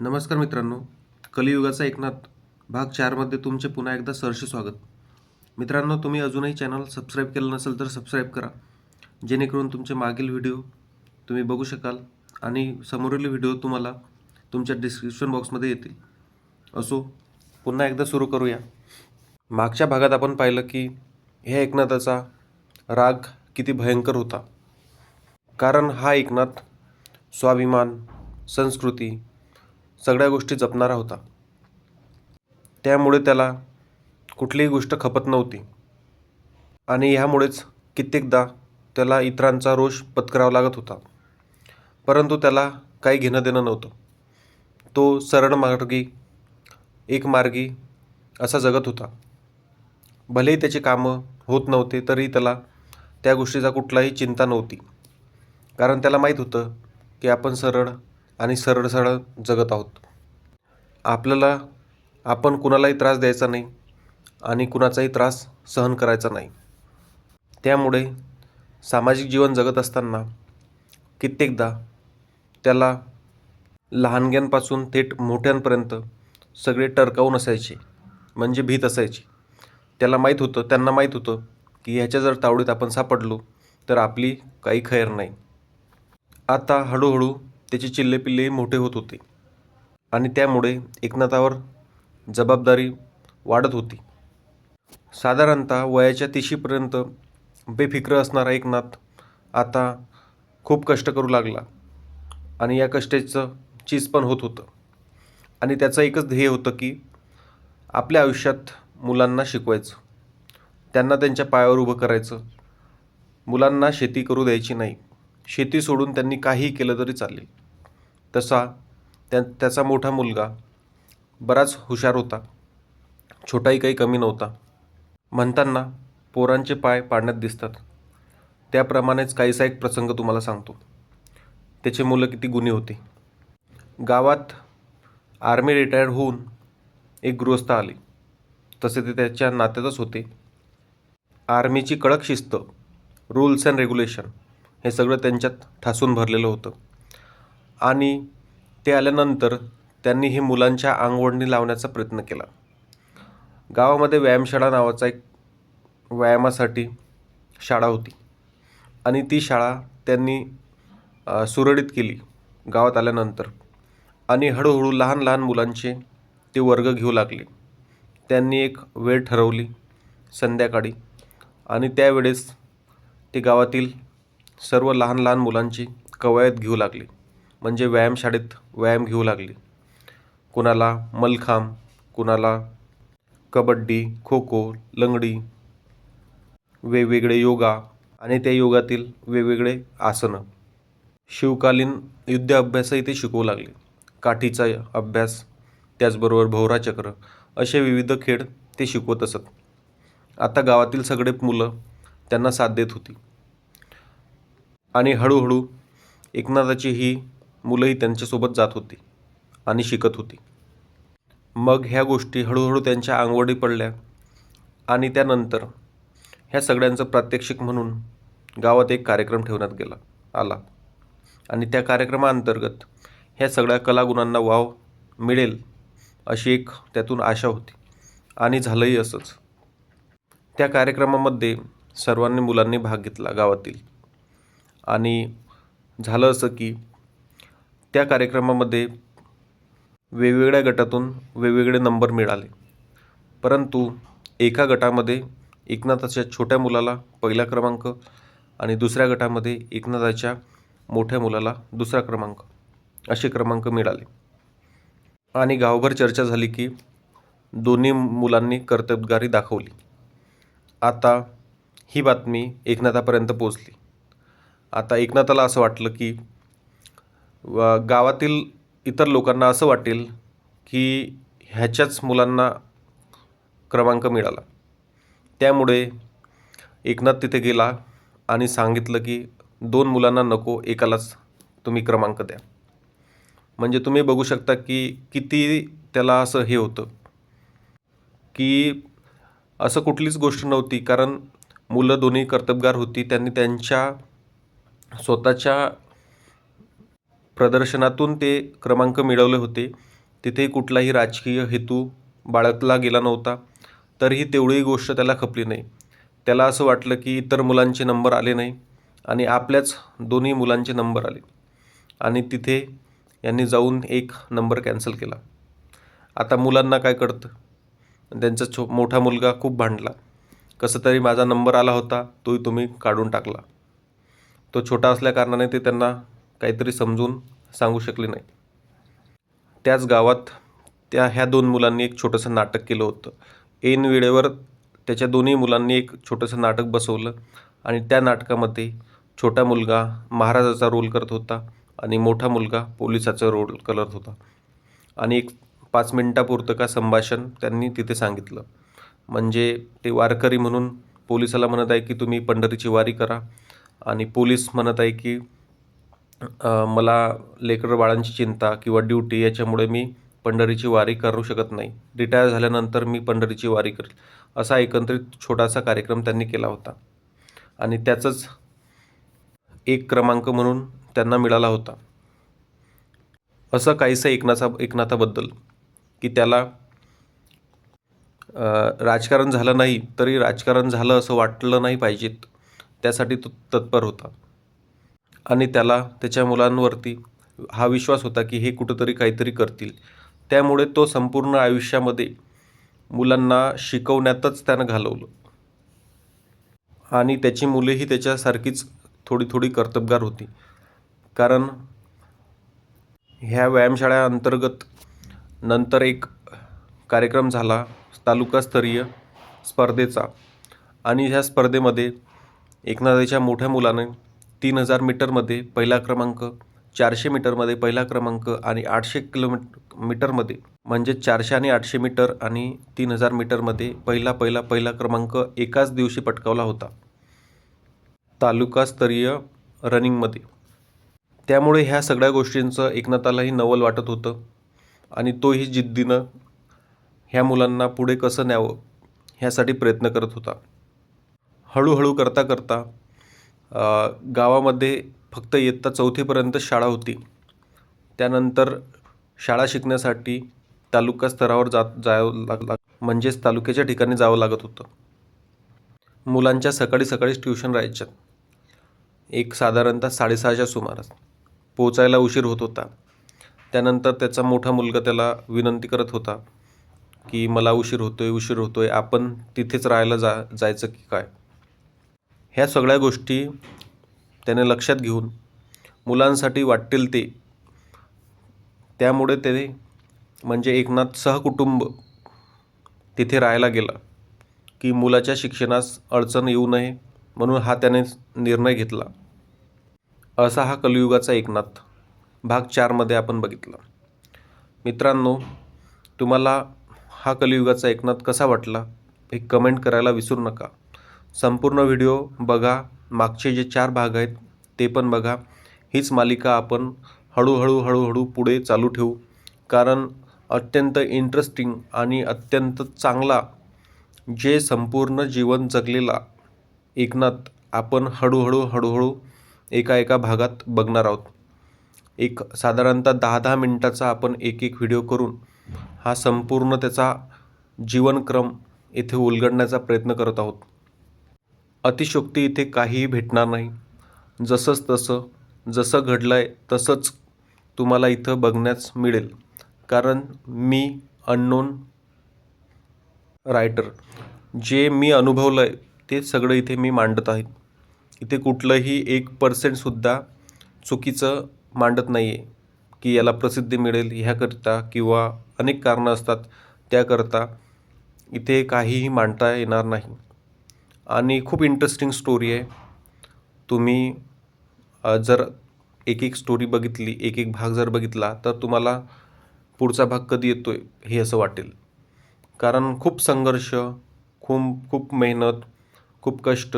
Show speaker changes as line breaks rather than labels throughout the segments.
नमस्कार मित्रांनो. कलियुगाचा एकनाथ भाग चारमध्ये तुमचे पुन्हा एकदा सरसे स्वागत. मित्रांनो तुम्ही अजूनही चॅनल सबस्क्राईब केलं नसेल तर सबस्क्राईब करा. जेणेकरून तुमचे मागील व्हिडिओ तुम्ही बघू शकाल आणि समोरील व्हिडिओ तुम्हाला तुमच्या डिस्क्रिप्शन बॉक्समध्ये येतील. असो पुन्हा एकदा सुरू करूया. मागच्या भागात आपण पाहिलं की ह्या एकनाथाचा राग किती भयंकर होता. कारण हा एकनाथ स्वाभिमान संस्कृती सगळ्या गोष्टी जपणारा होता. त्यामुळे त्याला कुठलीही गोष्ट खपत नव्हती. आणि ह्यामुळेच कित्येकदा त्याला इतरांचा रोष पत्करावा लागत होता. परंतु त्याला काही घेणं देणं नव्हतं. तो सरळ मार्गी एक मार्गी असा जगत होता. भलेही त्याचे कामं होत नव्हते तरी त्याला त्या गोष्टीचा कुठलाही चिंता नव्हती. कारण त्याला माहीत होतं की आपण सरळ आणि सरळ सरळ जगत आहोत. आपल्याला आपण कुणालाही त्रास द्यायचा नाही आणि कुणाचाही त्रास सहन करायचा नाही. त्यामुळे सामाजिक जीवन जगत असताना कित्येकदा त्याला लहानग्यांपासून थेट मोठ्यांपर्यंत सगळे टरकावून असायचे म्हणजे भीत असायची. त्याला माहीत होतं त्यांना माहीत होतं की ह्याच्या जर तावडीत आपण सापडलो तर आपली काही खैर नाही. आता हळूहळू त्याचे चिल्लेपिल्लेही मोठे होत होते. आणि त्यामुळे एकनाथावर जबाबदारी वाढत होती. साधारणतः वयाच्या तिशीपर्यंत बेफिक्र असणारा एकनाथ आता खूप कष्ट करू लागला आणि या कष्टाचं चीज पण होत होतं. आणि त्याचं एकच ध्येय होतं की आपल्या आयुष्यात मुलांना शिकवायचं. त्यांना त्यांच्या पायावर उभं करायचं. मुलांना शेती करू द्यायची नाही. शेती सोडून त्यांनी काहीही केलं तरी चालेल. तसा त्या त्याचा मोठा मुलगा बराच हुशार होता. छोटाही काही कमी नव्हता. म्हणताना पोरांचे पाय पाण्यात दिसतात. त्याप्रमाणेच काहीसा एक प्रसंग तुम्हाला सांगतो. त्याचे मुलं किती गुणी होते. गावात आर्मी रिटायर्ड होऊन एक गृहस्थ आले. तसे ते त्याच्या नात्यातच होते. आर्मीची कडक शिस्त रूल्स अँड रेग्युलेशन हे सगळं त्यांच्यात ठासून भरलेलं होतं. आणि ते आल्यानंतर त्यांनी हे मुलांच्या अंगवडणी लावण्याचा प्रयत्न केला. गावामध्ये व्यायामशाळा नावाचा एक व्यायामासाठी शाळा होती आणि ती शाळा त्यांनी सुरळीत केली गावात आल्यानंतर आणि हळूहळू लहान लहान मुलांचे ते वर्ग घेऊ लागले. त्यांनी एक वेळ ठरवली संध्याकाळी आणि त्यावेळेस ते गावातील सर्व लहान लहान मुलांची कवायत घेऊ लागली. म्हणजे व्यायामशाळेत व्यायाम घेऊ लागले. कुणाला मलखांब कुणाला कबड्डी खो खो लंगडी वेगवेगळे योगा आणि त्या योगातील वेगवेगळे आसनं. शिवकालीन युद्ध अभ्यासही ते शिकवू लागले. काठीचा अभ्यास त्याचबरोबर भोवराचक्र असे विविध खेळ ते शिकवत असत. आता गावातील सगळे मुलं त्यांना साथ देत होती. आणि हळूहळू एकनाथाची ही मुलंही त्यांच्यासोबत जात होती आणि शिकत होती. मग ह्या गोष्टी हळूहळू त्यांच्या अंगवडी पडल्या आणि त्यानंतर ह्या सगळ्यांचं प्रात्यक्षिक म्हणून गावात एक कार्यक्रम ठेवण्यात गेला आला. आणि त्या कार्यक्रमाअंतर्गत ह्या सगळ्या कलागुणांना वाव मिळेल अशी एक त्यातून आशा होती आणि झालंही असंच. त्या कार्यक्रमामध्ये सर्वांनी मुलांनी भाग घेतला गावातील. आणि झालं असं की त्या कार्यक्रमामध्ये वेगवेगळ्या गटातून वेगवेगळे नंबर मिळाले. परंतु एका गटामध्ये एकनाथाच्या छोट्या मुलाला पहिला क्रमांक आणि दुसऱ्या गटामध्ये एकनाथाच्या मोठ्या मुलाला दुसरा क्रमांक असे क्रमांक मिळाले. आणि गावभर चर्चा झाली की दोन्ही मुलांनी कर्तबगारी दाखवली. आता ही बातमी एकनाथापर्यंत पोचली आता एकनाथाला असं वाटलं की व गावातील इतर लोकांना असं वाटेल की ह्याच्याच मुलांना क्रमांक मिळाला. त्यामुळे एकनाथ तिथे गेला आणि सांगितलं की दोन मुलांना नको एकालाच तुम्ही क्रमांक द्या. म्हणजे तुम्ही बघू शकता की किती त्याला असं हे होतं की असं कुठलीच गोष्ट नव्हती कारण मुलं दोन्ही कर्तबगार होती. त्यांनी त्यांच्या स्वतःच्या प्रदर्शनातून ते क्रमांक मिळवले होते. तिथे कुठलाही राजकीय हेतू बाळगला गेला नव्हता. तरीही तेवढीही गोष्ट त्याला खपली नाही. त्याला असं वाटलं की इतर मुलांचे नंबर आले नाही आणि आपल्याच दोन्ही मुलांचे नंबर आले. आणि तिथे यांनी जाऊन एक नंबर कॅन्सल केला. आता मुलांना काय कळतं? त्यांचा छो मोठा मुलगा खूप भांडला. कसं तरी माझा नंबर आला होता तोही तुम्ही काढून टाकला. तो छोटा असल्याकारणाने ते त्यांना काहीतरी समजून सांगू शकले नाही. त्याच गावात त्या ह्या दोन मुलांनी एक छोटंसं नाटक केलं होतं. ऐन वेळेवर त्याच्या दोन्ही मुलांनी एक छोटंसं नाटक बसवलं आणि त्या नाटकामध्ये छोटा मुलगा महाराजाचा रोल करत होता आणि मोठा मुलगा पोलिसाचा रोल करत होता. आणि एक पाच मिनटापुरतं का संभाषण त्यांनी तिथे सांगितलं. म्हणजे ते वारकरी म्हणून पोलिसाला म्हणत आहे की तुम्ही पंढरीची वारी करा आणि पोलीस म्हणत आहे की मला लेकरं बाळांची चिंता किंवा ड्युटी याच्यामुळे मी पंढरीची वारी करू शकत नाही. रिटायर झाल्यानंतर मी पंढरीची वारी करेल. असा एकंदरीत छोटासा कार्यक्रम त्यांनी केला होता. आणि त्याचंच एक क्रमांक म्हणून त्यांना मिळाला होता. असं काहीसं एकनाथा एकनाथाबद्दल की त्याला राजकारण झालं नाही तरी राजकारण झालं असं वाटलं नाही पाहिजेत. त्यासाठी तो तत्पर होता. आणि त्याला त्याच्या मुलांवरती हा विश्वास होता की हे कुठंतरी काहीतरी करतील. त्यामुळे तो संपूर्ण आयुष्यामध्ये मुलांना शिकवण्यातच त्यानं घालवलं. आणि त्याची मुलेही त्याच्यासारखीच थोडी थोडी कर्तबगार होती. कारण ह्या व्यायामशाळा अंतर्गत नंतर एक कार्यक्रम झाला तालुकास्तरीय स्पर्धेचा. आणि ह्या स्पर्धेमध्ये एकनाथाच्या मोठ्या मुलाने तीन हजार मीटरमध्ये पहिला क्रमांक चारशे मीटरमध्ये पहिला क्रमांक आणि आठशे किलोमीट मीटरमध्ये म्हणजे चारशे आणि आठशे मीटर आणि तीन हजार मीटरमध्ये पहिला पहिला पहिला क्रमांक एकाच दिवशी पटकावला होता. तालुकास्तरीय रनिंगमध्ये. त्यामुळे ह्या सगळ्या गोष्टींचं एकनाथालाही नवल वाटत होतं आणि तोही जिद्दीनं ह्या मुलांना पुढे कसं न्यावं ह्यासाठी प्रयत्न करत होता. हळूहळू करता करता गावामध्ये फक्त इयत्ता चौथीपर्यंत शाळा होती. त्यानंतर शाळा शिकण्यासाठी तालुका स्तरावर जात जावं लाग म्हणजेच तालुक्याच्या ठिकाणी जावं लागत होतं. मुलांच्या सकाळी सकाळीच ट्युशन राहायच्यात एक साधारणतः साडेसहाच्या सुमारास. पोचायला उशीर होत होता. त्यानंतर त्याचा मोठा मुलगा त्याला विनंती करत होता की मला उशीर होतोय उशीर होतोय आपण तिथेच राहायला जा जायचं की काय? ह्या सगळ्या गोष्टी त्याने लक्षात घेऊन मुलांसाठी वाटतील ते. त्यामुळे ते म्हणजे एकनाथ सहकुटुंब तिथे राहायला गेला की मुलाच्या शिक्षणास अडचण येऊ नये म्हणून हा त्याने निर्णय घेतला. असा हा कलियुगाचा एकनाथ. भाग चारमध्ये आपण बघितला. मित्रांनो तुम्हाला हा कलियुगाचा एकनाथ कसा वाटला हे कमेंट करायला विसरू नका. संपूर्ण व्हिडिओ बघा. मागचे जे चार भाग आहेत ते पण बघा. हीच मालिका आपण हळूहळू हळूहळू पुढे चालू ठेवू. कारण अत्यंत इंटरेस्टिंग आणि अत्यंत चांगला जे संपूर्ण जीवन जगलेला एकनाथ आपण हळूहळू हळूहळू एका एका भागात बघणार आहोत. एक साधारणतः दहा दहा मिनटाचा आपण एक एक व्हिडिओ करून हा संपूर्ण त्याचा जीवनक्रम येथे उलगडण्याचा प्रयत्न करत आहोत. अतिशोक्ती इथे काहीही भेटणार नाही. जसंच तसं जसं घडलं आहे तसंच तुम्हाला इथं बघण्यास मिळेल. कारण मी अननोन रायटर जे मी अनुभवलं आहे ते सगळं इथे मी मांडत आहे. इथे कुठलंही एक पर्सेंटसुद्धा चुकीचं मांडत नाही आहे की याला प्रसिद्धी मिळेल ह्याकरिता किंवा अनेक कारणं असतात त्याकरता इथे काहीही मांडता येणार नाही. आणि खूप इंटरेस्टिंग स्टोरी आहे. तुम्ही जर एक एक स्टोरी बघितली एक एक भाग जर बघितला तर तुम्हाला पुढचा भाग कधी येतो आहे हे असं वाटेल. कारण खूप संघर्ष खूप खूप मेहनत खूप कष्ट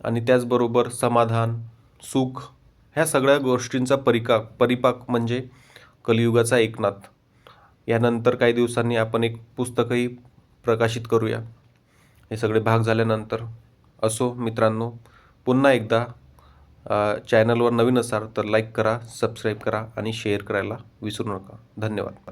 आणि त्याचबरोबर समाधान सुख ह्या सगळ्या गोष्टींचा परिका परिपाक म्हणजे कलियुगाचा एकनाथ. यानंतर काही दिवसांनी आपण एक पुस्तकही प्रकाशित करूया. हे सगळे भाग झाल्यानंतर असो मित्रांनो पुन्हा एकदा चॅनलवर नवीन असाल तर लाईक करा सबस्क्राईब करा आणि शेअर करायला विसरू नका. धन्यवाद.